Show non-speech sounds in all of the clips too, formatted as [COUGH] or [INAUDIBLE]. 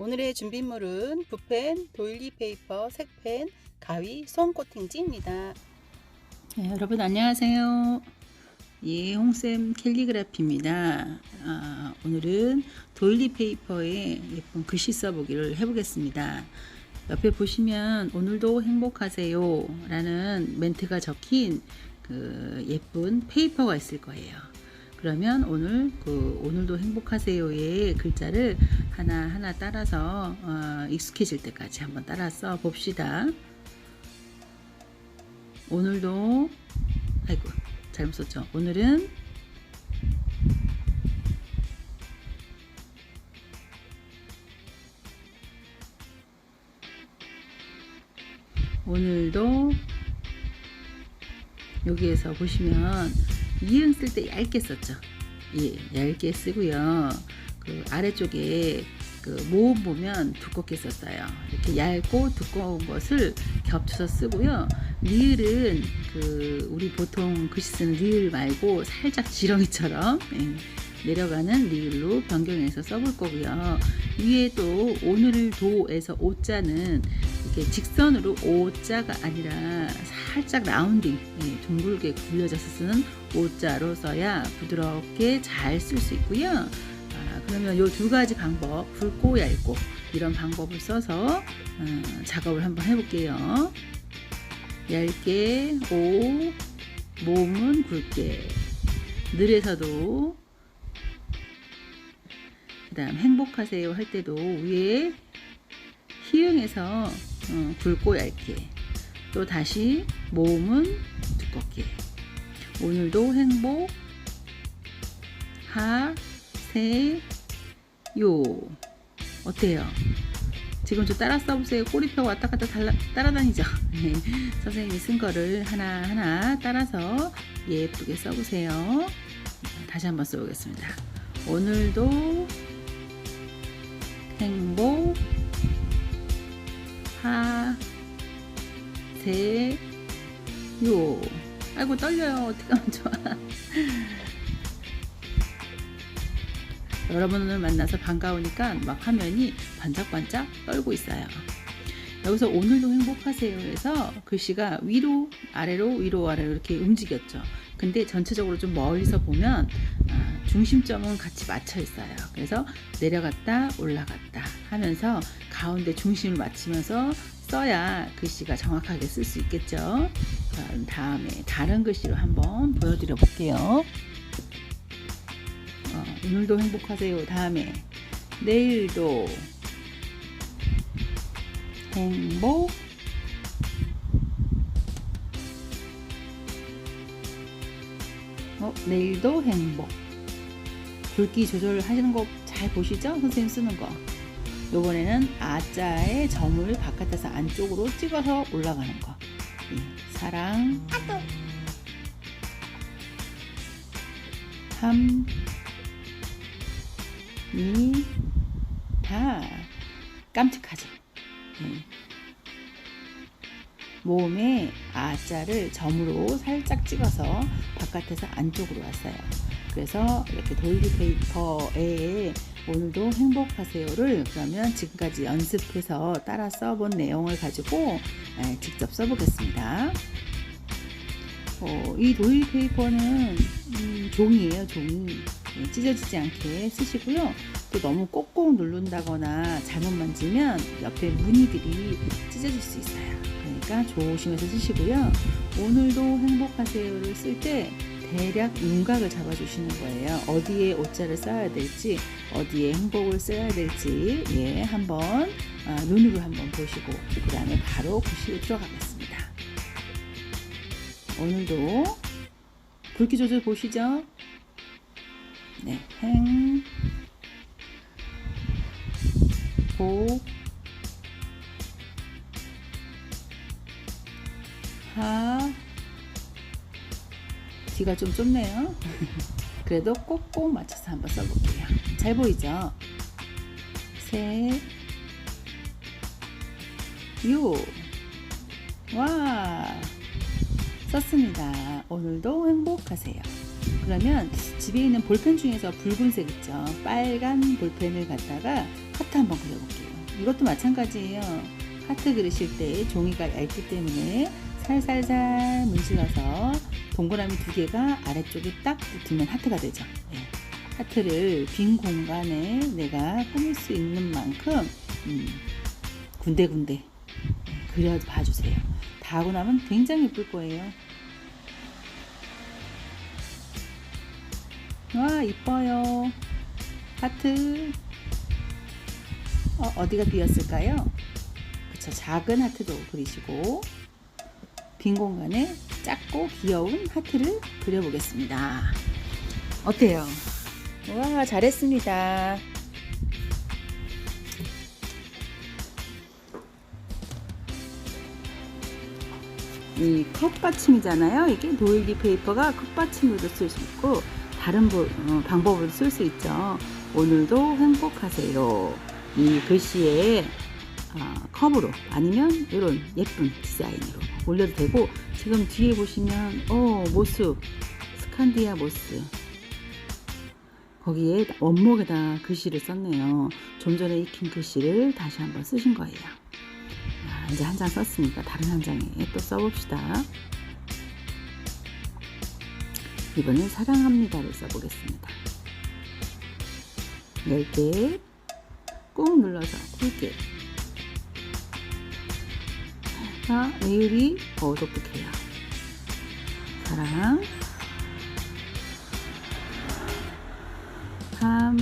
오늘의 준비물은 붓펜, 도일리 페이퍼, 색펜, 가위, 솜 코팅지입니다. 네, 여러분 안녕하세요. 예, 홍쌤 캘리그라피입니다. 아, 오늘은 도일리 페이퍼에 예쁜 글씨 써보기를 해보겠습니다. 옆에 보시면 오늘도 행복하세요 라는 멘트가 적힌 그 예쁜 페이퍼가 있을 거예요. 그러면 오늘 그 오늘도 행복하세요의 글자를 하나 하나 따라서 어, 익숙해질 때까지 한번 따라 써 봅시다. 오늘도 아이고 잘못 썼죠. 오늘은 오늘도 여기에서 보시면 이응 쓸 때 얇게 썼죠. 예, 얇게 쓰고요. 그 아래쪽에 그 모음 보면 두껍게 썼어요. 이렇게 얇고 두꺼운 것을 겹쳐서 쓰고요. 리을은 그 우리 보통 글씨 쓰는 리을 말고 살짝 지렁이처럼 예, 내려가는 리을로 변경해서 써볼 거고요. 위에 또 오늘을 도에서 오자는 이렇게 직선으로 오자가 아니라 살짝 라운딩 예, 둥글게 굴려져서 쓰는 오자로 써야 부드럽게 잘 쓸 수 있고요. 아, 그러면 이 두 가지 방법 굵고 얇고 이런 방법을 써서 어, 작업을 한번 해볼게요. 얇게 오 몸은 굵게 늘에서도 그 다음 행복하세요 할 때도 위에 희응해서 어, 굵고 얇게 또 다시 몸은 두껍게 오늘도 행복 하세요 어때요? 지금 저 따라 써보세요. 꼬리표 왔다 갔다 따라다니죠. [LAUGHS] 네. 선생님이 쓴 거를 하나하나 따라서 예쁘게 써보세요. 다시 한번 써보겠습니다. 오늘도 행복 하세요. 아이고 떨려요. 어떻게 하면 [LAUGHS] 좋아. 여러분을 만나서 반가우니까 막 화면이 반짝반짝 떨고 있어요. 여기서 오늘도 행복하세요 해서 글씨가 위로 아래로 위로 아래로 이렇게 움직였죠. 근데 전체적으로 좀 멀리서 보면 아, 중심점은 같이 맞춰 있어요. 그래서 내려갔다 올라갔다 하면서 가운데 중심을 맞추면서 써야 글씨가 정확하게 쓸 수 있겠죠. 그럼 다음에 다른 글씨로 한번 보여드려 볼게요. 어, 오늘도 행복하세요. 다음에 내일도 행복 어, 내일도 행복 굵기 조절하시는 거 잘 보시죠? 선생님 쓰는 거 요번에는 아자의 점을 바깥에서 안쪽으로 찍어서 올라가는 거 예, 사랑 함 이, 다 깜찍하죠. 네. 몸에 아자를 점으로 살짝 찍어서 바깥에서 안쪽으로 왔어요. 그래서 이렇게 도일리 페이퍼에 오늘도 행복하세요를 그러면 지금까지 연습해서 따라 써본 내용을 가지고 에, 직접 써보겠습니다. 어, 이 도일 페이퍼는 음, 종이에요, 종이. 예, 찢어지지 않게 쓰시고요. 또 너무 꼭꼭 누른다거나 잘못 만지면 옆에 무늬들이 찢어질 수 있어요. 그러니까 조심해서 쓰시고요. 오늘도 행복하세요를 쓸때 대략 윤곽을 잡아주시는 거예요. 어디에 오자를 써야 될지, 어디에 행복을 써야 될지, 예, 한번 아, 눈으로 한번 보시고 그 다음에 바로 글씨로 들어가겠습니다. 오늘도 굵기 조절 보시죠. 네, 행, 복, 하, 뒤가 좀 좁네요. 그래도 꼭꼭 맞춰서 한번 써볼게요. 잘 보이죠? 셋, 요, 와, 썼습니다. 오늘도 행복하세요. 그러면 집에 있는 볼펜 중에서 붉은색 있죠. 빨간 볼펜을 갖다가 하트 한번 그려볼게요. 이것도 마찬가지예요. 하트 그리실 때 종이가 얇기 때문에 살살살 문질러서 동그라미 두 개가 아래쪽에 딱 붙으면 하트가 되죠. 예. 하트를 빈 공간에 내가 꾸밀 수 있는 만큼 음, 군데군데 예, 그려 봐 주세요. 다 하고 나면 굉장히 예쁠 거예요. 와 이뻐요. 하트 어, 어디가 비었을까요? 그쵸 작은 하트도 그리시고 빈 공간에 작고 귀여운 하트를 그려보겠습니다. 어때요? 와 잘했습니다. 이 컵받침이잖아요. 이게 도일리 페이퍼가 컵받침으로도 쓸수 있고 다른 보- 어, 방법으로 쓸 수 있죠. 오늘도 행복하세요. 이 글씨에 어, 컵으로 아니면 이런 예쁜 디자인으로 올려도 되고 지금 뒤에 보시면 어 모스 스칸디아 모스 거기에 원목에다 글씨를 썼네요. 좀 전에 익힌 글씨를 다시 한번 쓰신 거예요. 아, 이제 한 장 썼으니까 다른 한 장에 또 써봅시다. 이번엔 사랑합니다를 써보겠습니다. 10개 꾹 눌러서 굵게 아, 내일이 어, 독특해요. 사랑 함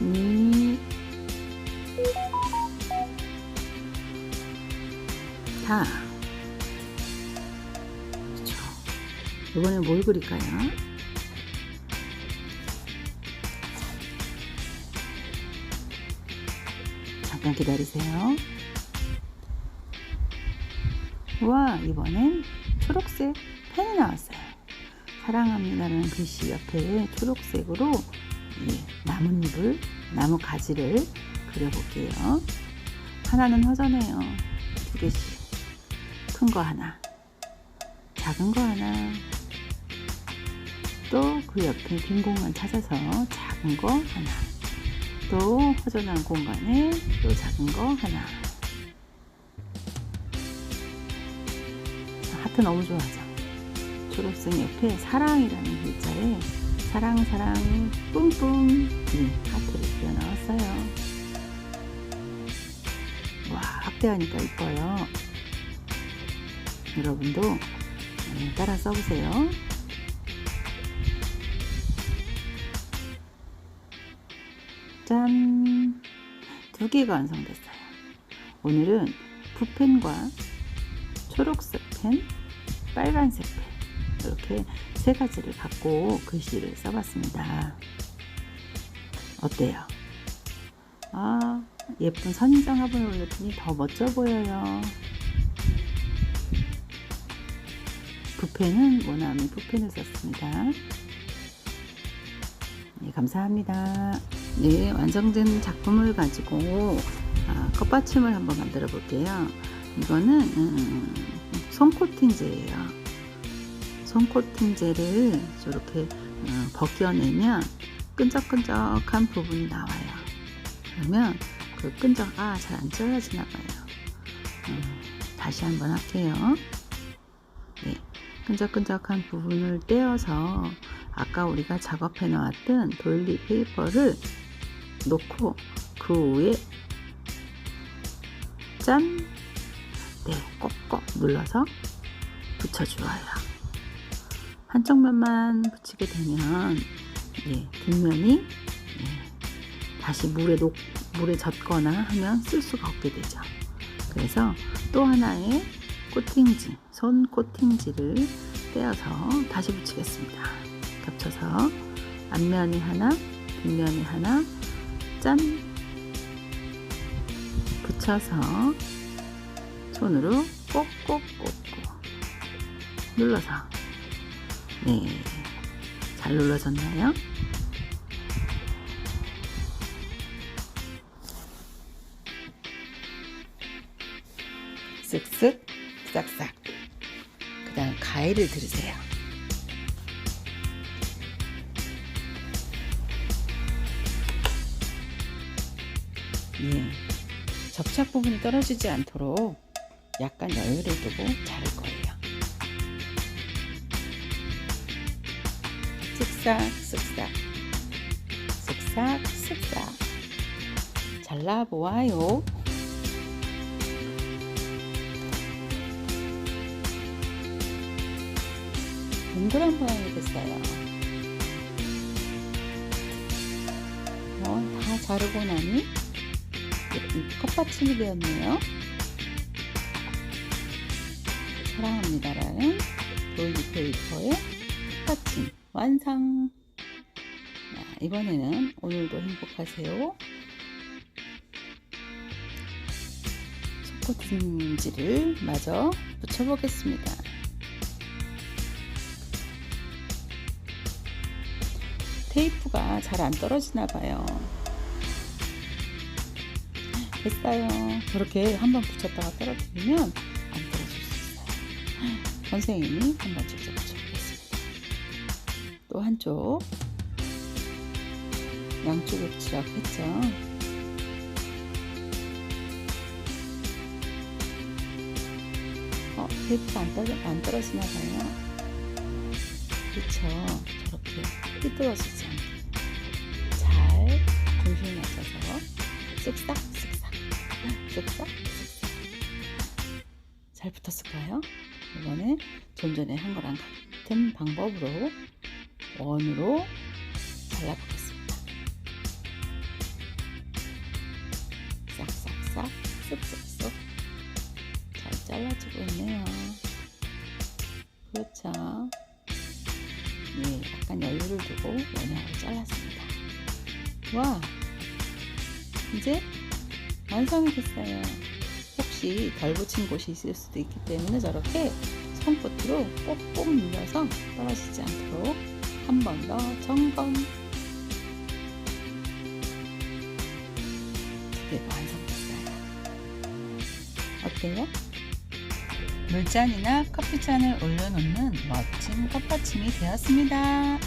니, 다. 그쵸. 이번엔 뭘 그릴까요? 잠깐 기다리세요. 와, 이번엔 초록색 펜이 나왔어요. 사랑합니다라는 글씨 옆에 초록색으로 예, 나뭇잎을, 나무 가지를 그려볼게요. 하나는 허전해요. 두 개씩. 큰 거 하나, 작은 거 하나, 또 그 옆에 빈 공간 찾아서 작은 거 하나, 또 허전한 공간에 또 작은 거 하나. 하트 너무 좋아하죠. 초록색 옆에 사랑이라는 글자에 사랑 사랑 뿜뿜 네, 하트를 그려 넣었어요. 와 확대하니까 이뻐요. 여러분도 네, 따라 써보세요. 3개가 완성됐어요. 오늘은 붓펜과 초록색 펜, 빨간색 펜 이렇게 세 가지를 갖고 글씨를 써봤습니다. 어때요? 아 예쁜 선인장 화분을 올렸더니 더 멋져 보여요. 붓펜은 원하면 붓펜을 썼습니다. 네, 감사합니다. 네, 완성된 작품을 가지고 아, 컵받침을 한번 만들어 볼게요. 이거는 음, 손코팅제예요. 손코팅제를 저렇게 어, 벗겨내면 끈적끈적한 부분이 나와요. 그러면 그 끈적 아 잘안 잘라지나 봐요. 음, 다시 한번 할게요. 네, 끈적끈적한 부분을 떼어서 아까 우리가 작업해 놓았던 도일리 페이퍼를 놓고 그 위에 짠! 네, 꼭꼭 눌러서 붙여주어요. 한쪽 면만 붙이게 되면 예, 뒷면이 예, 다시 물에 녹, 물에 젖거나 하면 쓸 수가 없게 되죠. 그래서 또 하나의 코팅지, 손 코팅지를 떼어서 다시 붙이겠습니다. 겹쳐서 앞면이 하나, 뒷면이 하나, 짠! 붙여서 손으로 꼭꼭꼭꼭 눌러서 네, 잘 눌러졌나요? 쓱쓱 싹싹 그 다음 가위를 들으세요 예, 접착 부분이 떨어지지 않도록 약간 여유를 두고 자를 거예요. 쓱싹 쓱싹 쓱싹 쓱싹 잘라보아요. 동그란 모양이 됐어요. 어, 다 자르고 나니 이 컵받침이 되었네요. 사랑합니다라는 도일리 페이퍼의 컵받침 완성. 자, 이번에는 오늘도 행복하세요. 속코팅지를 마저 붙여보겠습니다. 테이프가 잘 안 떨어지나 봐요. 됐어요. 저렇게 한번 붙였다가 떨어뜨리면 안 떨어질 수 있어요. 선생님이 한번 직접 붙여보겠습니다. 또 한쪽 양쪽에 붙이라고 했죠. 어, 테이프가 안, 떨어, 안 떨어지나 봐요. 그렇죠. 저렇게 삐뚤어지지 않게 잘 중심을 맞춰서 쓱싹 쓱싹 쓱싹 잘 붙었을까요? 이번에 좀 전에 한 거랑 같은 방법으로 원으로 잘라보겠습니다. 싹싹싹 쓱쓱쓱 잘 잘라지고 있네요. 그렇죠. 예, 약간 여유를 두고 원형으로 잘랐습니다. 와, 이제 완성이 됐어요. 혹시 덜 붙인 곳이 있을 수도 있기 때문에 저렇게 손끝으로 꼭꼭 눌러서 떨어지지 않도록 한 번 더 점검. 두 개가 완성됐어요. 어때요? 물잔이나 커피잔을 올려놓는 멋진 컵받침이 되었습니다.